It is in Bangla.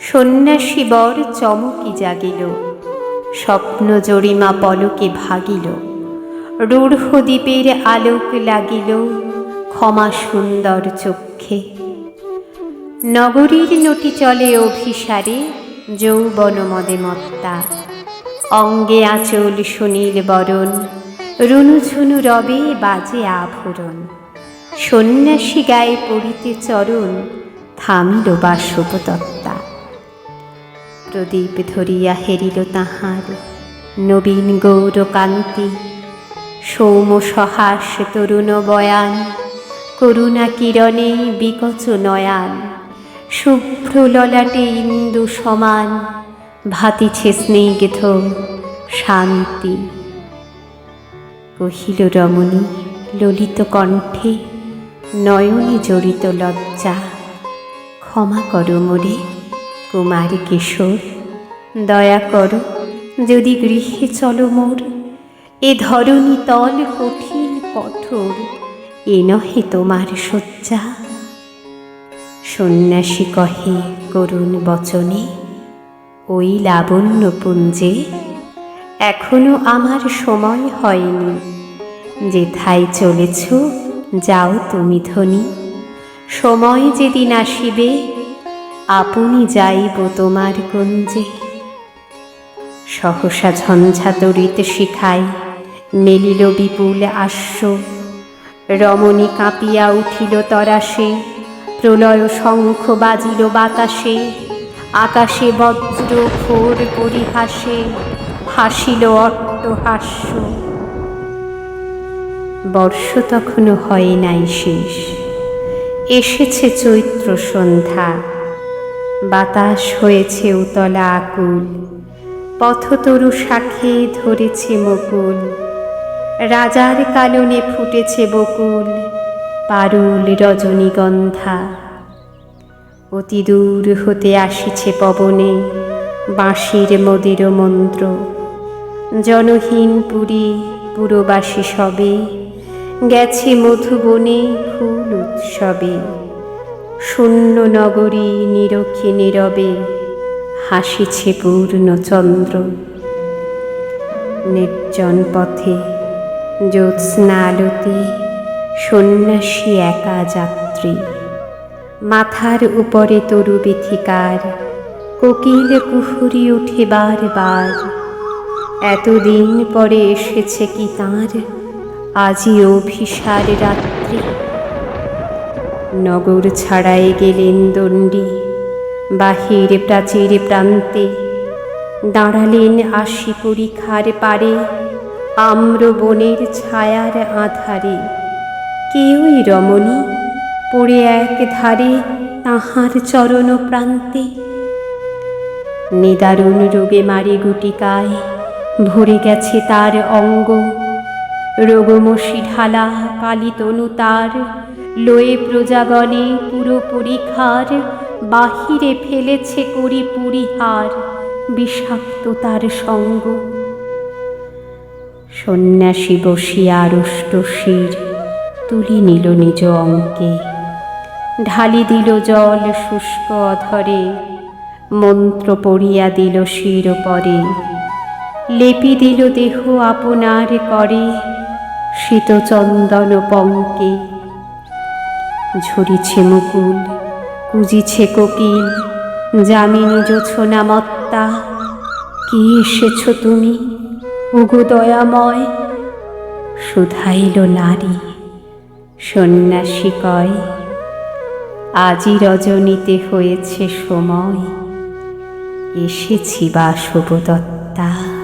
সন্ন্যাসী বর চমকি জাগিল। স্বপ্ন জরিমা পলকে ভাগিল। রূঢ় দ্বীপের আলোক লাগিল ক্ষমা সুন্দর চক্ষে। নগরীর নটি চলে অভিসারে যৌবন মদে মত্তা। অঙ্গে আঁচল সুনীল বরণ, রুনুঝুনু রবে বাজে আভরণ। সন্ন্যাসী গায়ে পড়িতে চরণ, থামিল বাসবতত্তা। প্রদীপ ধরিয়া হেরিল তাহার। নবীন গৌর কান্তি, সৌম সহাস তরুণ বয়ান, করুণা কিরণে বিকচ নয়ান। শুভ্র ললাটে ইন্দু সমান, ভাতিছে স্নিগ্ধ শান্তি। কহিল রমণী, ললিত কণ্ঠে নয়নে জড়িত লজ্জা, ক্ষমা করো মোরে কুমার কিশোর, দয়া করো, যদি গৃহে চলো মোর, এ ধরণী তল কঠিন কঠোর, এ নহে তোমার শয্যা। সন্ন্যাসী কহে, করুণ বচনে, ওই লাবণ্য পুঞ্জে, এখনও আমার সময় হয়নি। যেথায় চলেছ, যাও তুমি ধনী। সময় যেদিন আসিবে আপনি যাইব তোমার গঞ্জে। সহসা ঝঞ্ঝা তরিতে শিখাই মেলিল বিপুল আশ্ব। রমণী কাঁপিয়া উঠিল তরাসে, প্রলয় শঙ্খ বাজিল বাতাসে, আকাশে বজ্র ঘোর পরিহাসে হাসিল অট্টহাস্য বর্ষ তখনও হয় নাই শেষ, এসেছে চৈত্র সন্ধ্যা। বাতাস হয়েছে উতলা আকুল। পথতরু শাখে ধরেছে মকুল রাজার কালনে ফুটেছে বকুল, পারুল রজনীগন্ধা। অতি দূর হতে আসিছে পবনে বাঁশির মদির মন্ত্র। জনহীন পুরী পুরবাসী সবে, গেছে মধুবনে ফুল উৎসবে। শূন্য নগরী নিরক্ষে নীরবে হাসিছে পূর্ণচন্দ্র নির্জন পথে জ্যোৎস্না আলোতে সন্ন্যাসী একা যাত্রী। মাথার উপরে তরু বিথিকার, কোকিল কুহুরি উঠে বার এতদিন পরে এসেছে কি তাঁর? আজই অভিসার রাত্রি নগর ছাড়াই গেলেন দণ্ডী। বাহির প্রাচীর প্রান্তে দাঁড়ালেন আশি পরীক্ষার পারে। আম্র বনের ছায়ার আধারে কেউই রমণী পড়ে এক ধারে তাহার চরণ প্রান্তে। নিদারুণ রোগে মারি গুটিকায় ভরে গেছে তার অঙ্গ। রোগমসি ঢালা কালী তনু তার লয়ে প্রজাগণে পুরো পরীক্ষার বাহিরে ফেলেছে করি পরিহার, বিষাক্ত তার সঙ্গ। সন্ন্যাসী বসিয়া রুষ্ট শির, তুলি নিল নিজ অঙ্কে। ঢালি দিল জল শুষ্ক অধরে, মন্ত্র পড়িয়া দিল শির পরে। লেপি দিল দেহ আপনার করে, শীতচন্দন পঙ্কে। ঝরিছে মুকুল, কুজিছে কোকিল যামিনী জোছনা মত্তা। কে এসেছ তুমি, ওগো দয়াময়? শুধাইল নারী, সন্ন্যাসী কয়, আজি রজনীতে হয়েছে সময়, এসেছি বাসবদত্তা।